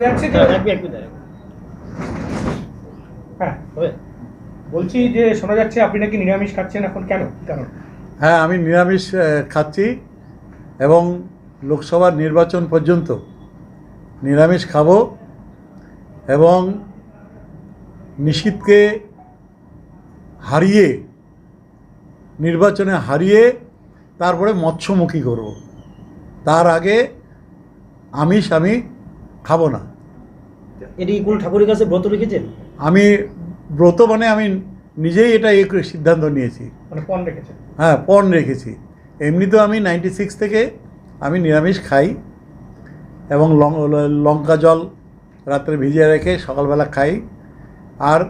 হ্যাঁ। হ্যাঁ? বলছি যে শোনা যাচ্ছে আপনি নাকি নিরামিষ খাচ্ছেন এখন কেন কারণ হ্যাঁ আমি নিরামিষ খাচ্ছি এবং লোকসভার নির্বাচন পর্যন্ত নিরামিষ খাব এবং নিশীথকে হারিয়ে নির্বাচনে হারিয়ে তারপরে মৎস্যমুখী করব তার আগে আমিষ আমি খাব না এটি কি কোনো ঠাকুরের কাছে ব্রত রেখেছেন? আমি ব্রত মানে আমি নিজেই এটা এই সিদ্ধান্ত নিয়েছি। মানে পণ রেখেছেন? হ্যাঁ পণ রেখেছি। এমনিতেও আমি নাইনটি সিক্স থেকে আমি নিরামিষ খাই এবং লং- লঙ্কা জল রাত্রে ভিজিয়ে রেখে সকালবেলা খাই। আর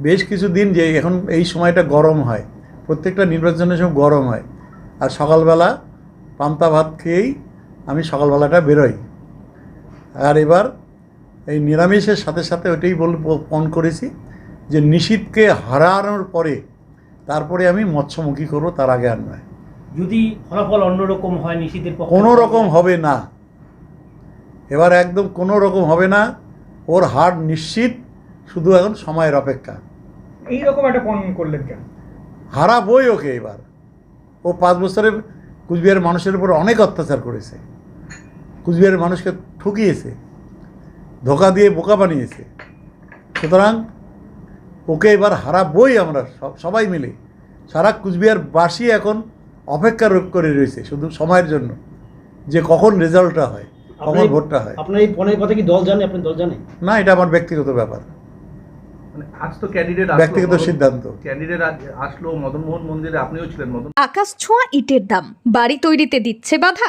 বেশ কিছু দিন যে এখন এই সময়টা গরম হয় প্রত্যেকটা নির্বাচনের সময় গরম হয়। আর সকালবেলা পান্তা ভাত খেয়েই আমি সকালবেলাটা বেরোই। আর এবার এই নিরামিষের সাথে সাথে ওইটাই বল পণ করেছি যে নিশীথকে হারানোর পরে তারপরে আমি মৎস্যমুখী করব তার আগে আর নয়। যদি ফলাফল অন্যরকম হয় নিশীতের পক্ষে? কোনো রকম হবে না। এবার একদম কোনো রকম হবে না। ওর হার নিশ্চিত শুধু এখন সময়ের অপেক্ষা। এইরকম একটা পণ করলেন কেন? হারাবই ওকে এবার। ও পাঁচ বছরে কুচবিহারের মানুষের উপর অনেক অত্যাচার করেছে। কুচবিহারের মানুষকে ঠকিয়েছে। ধোকা দিয়ে বোকা বানিয়েছে। সুতরাং ওকে এবার হারাবই আমরা সবাই মিলে। সারা কুচবিহার বাসী এখন অপেক্ষা করে রয়েছে শুধু সময়ের জন্য। যে কখন রেজাল্টটা হয় কখন ভোটটা হয়। আপনার এই পণের কথা কি দল জানে? আপনি দল জানে না এটা আমার ব্যক্তিগত ব্যাপার। মানে আজ তো ক্যান্ডিডেট ব্যক্তিগত সিদ্ধান্ত। ক্যান্ডিডেট আসলো মদনমোহন মন্দিরে আপনিও ছিলেন মদন আকাশ ছোঁয়া ইটের দাম। বাড়ি তৈরিতে দিচ্ছে বাধা।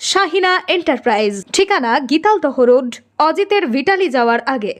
Shahina enterprise. ঠিকানা গীতালদহ রোড অজিতের ভিটালি যাওয়ার আগে।